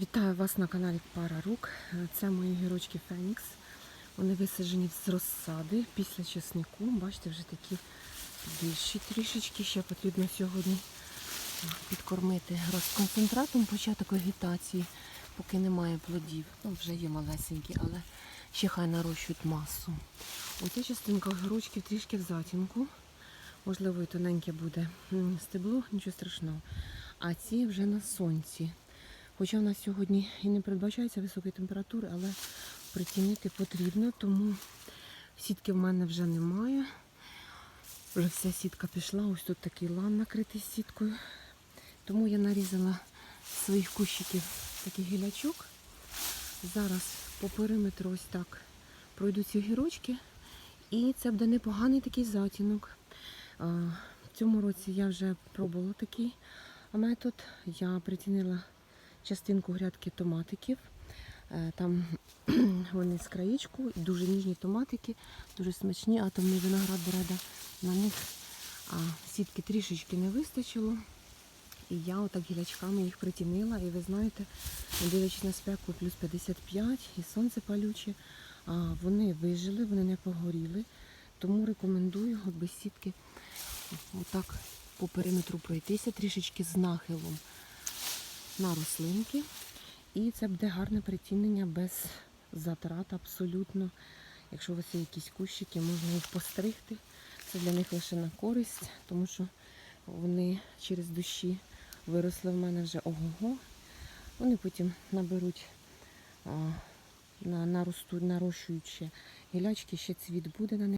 Вітаю вас на каналі Пара Рук. Це мої гірочки Фенікс. Вони висаджені з розсади після чеснику. Бачите, вже такі більші трішечки. Ще потрібно сьогодні підкормити розконцентратом початок вегетації, поки немає плодів. Ну, вже є малесенькі, але ще хай нарощують масу. Оця частинка огірочків трішки в затінку. Можливо, і тоненьке буде стебло, нічого страшного. А ці вже на сонці. Хоча в нас сьогодні і не передбачається високої температури, але притінити потрібно, тому сітки в мене вже немає. Вже вся сітка пішла, ось тут такий лан накритий сіткою. Тому я нарізала з своїх кущиків такий гілячок. Зараз по периметру ось так пройду ці гірочки. І це буде непоганий такий затінок. В цьому році я вже пробувала такий метод. Я прицінила частинку грядки томатиків. Е, Там вони з краєчку, дуже ніжні томатики, дуже смачні, атомний виноград бреда. На них а, сітки трішечки не вистачило. І я отак гілячками їх притінила. І ви знаєте, дивлячись на спеку плюс 55 і сонце палюче, а, вони вижили, вони не погоріли. Тому рекомендую без сітки отак по периметру пройтися, трішечки з нахилом на рослинки. І це буде гарне притінення без затрат абсолютно. Якщо у вас є якісь кущики, можна їх постригти. Це для них лише на користь, тому що вони через дощі виросли в мене вже ого-го. Вони потім наберуть, а, на, наростуть, нарощуючи гілячки, ще цвіт буде на них.